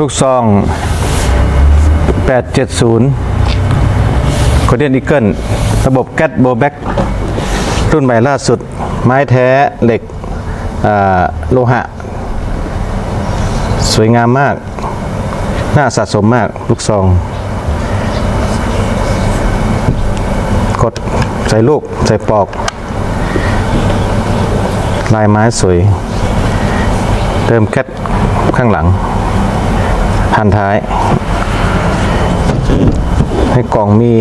ลูกซอง 870 โคเดียนอีเกิลระบบแก๊สโบแบ็กรุ่นใหม่ล่าสุด ไม้แท้เหล็กโลหะ สวยงามมาก น่าสะสมมากลูกซอง กดใส่ลูก ใส่ปอก ลายไม้สวย เติมแก๊สข้างหลัง พันท้าย ให้กล่องมี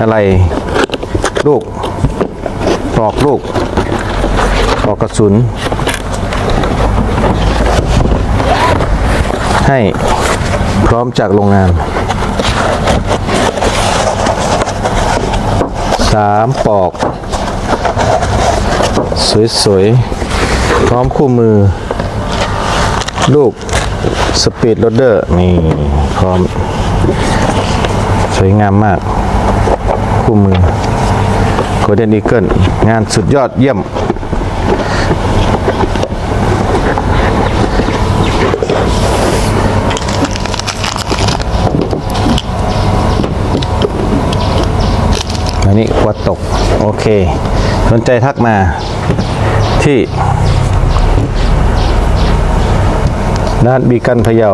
อะไรลูกปลอกลูกปลอกกระสุน ให้พร้อมจากโรงงานสามปอก สวยๆ พร้อมคู่มือ ลูก สปีดโรดเดอร์นี่พร้อม สวยงามมาก คู่มือโ o เดนอีเกิลงานสุดยอดเยี่ยม อันนี้กวัดตก โอเค สนใจทักมาที่ ร้านบีกันพะเยา